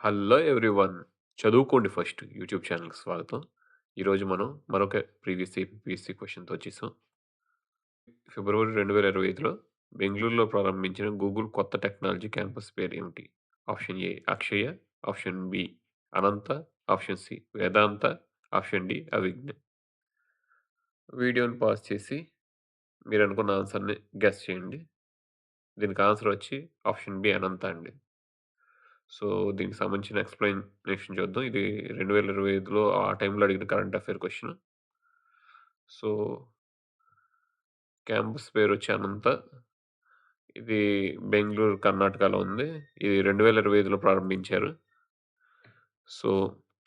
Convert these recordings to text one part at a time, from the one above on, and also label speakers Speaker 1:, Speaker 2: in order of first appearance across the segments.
Speaker 1: Hello everyone. చదువుకోండి first YouTube ఛానల్‌కి స్వాగతం. ఈరోజు మనం మరొక ప్రీవియస్ ఏపీఎస్‌సీ క్వశ్చన్తో వచ్చేసాం. ఫిబ్రవరి రెండు వేల ఇరవై ఐదులో బెంగళూరులో ప్రారంభించిన గూగుల్ కొత్త టెక్నాలజీ క్యాంపస్ పేరు ఏమిటి option A Akshaya, option B Ananta, option C Vedanta, option D Avigna. వీడియోని పాజ్ చేసి మీరు అనుకున్న ఆన్సర్‌ని గెస్ చేయండి. దీనికి ఆన్సర్ వచ్చి ఆప్షన్ బి అనంత అండి. సో, దీనికి సంబంధించిన ఎక్స్‌ప్లనేషన్ చూద్దాం. ఇది 2025లో ఆ టైంలో అడిగిన current affair question. So campus పేరొచ్చి అనంత. ఇది బెంగుళూరు, కర్ణాటకలో ఉంది. ఇది 2025లో ప్రారంభించారు. సో,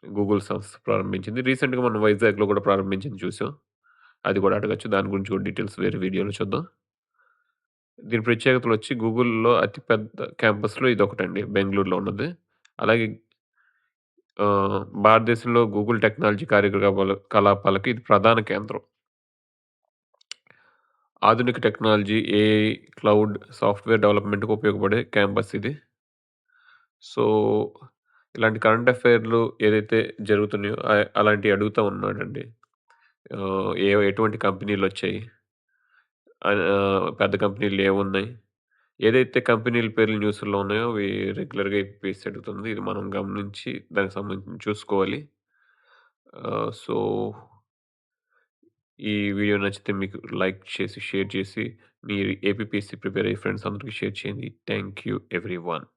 Speaker 1: గూగుల్ సంస్థ ప్రారంభించింది. రీసెంట్‌గా మనం వైజాగ్‌లో కూడా ప్రారంభించింది చూసాం. అది కూడా అడగొచ్చు. దాని గురించి కూడా డీటెయిల్స్ వేరే వీడియోలో చూద్దాం. దీని ప్రత్యేకతలు వచ్చి గూగుల్‌లో అతి పెద్ద క్యాంపస్‌లో ఇదొకటండి బెంగుళూరులో ఉన్నది. అలాగే ఆహ్, భారతదేశంలో గూగుల్ టెక్నాలజీ కార్యకలాపాల కలాపాలకు ఇది ప్రధాన కేంద్రం. ఆధునిక టెక్నాలజీ, ఏఐ, క్లౌడ్, సాఫ్ట్‌వేర్ డెవలప్‌మెంట్‌కి ఉపయోగపడే క్యాంపస్ ఇది. సో, ఇలాంటి కరెంట్ అఫైర్‌లు ఏదైతే జరుగుతున్నాయో అలాంటివి అడుగుతా ఉన్నాడండి. ఆహ్, ఏ ఎటువంటి కంపెనీలొచ్చాయి? ఆహ్, పెద్ద కంపెనీలు ఏవున్నాయి? ఏదైతే కంపెనీల పేర్లు న్యూస్‌లో ఉన్నాయో అవి రెగ్యులర్‌గా ఏపీఎస్‌సీ అడుగుతుంది. ఇది మనం గమనించి దానికి సంబంధించి చూసుకోవాలి. ఆహ్, సో ఈ వీడియో నచ్చితే మీకు లైక్ చేసి, షేర్ చేసి, మీ ఏపీపీఎస్‌సీ ప్రిపేర్ అయ్యే ఫ్రెండ్స్ అందరికీ షేర్ చేయండి. Thank you everyone.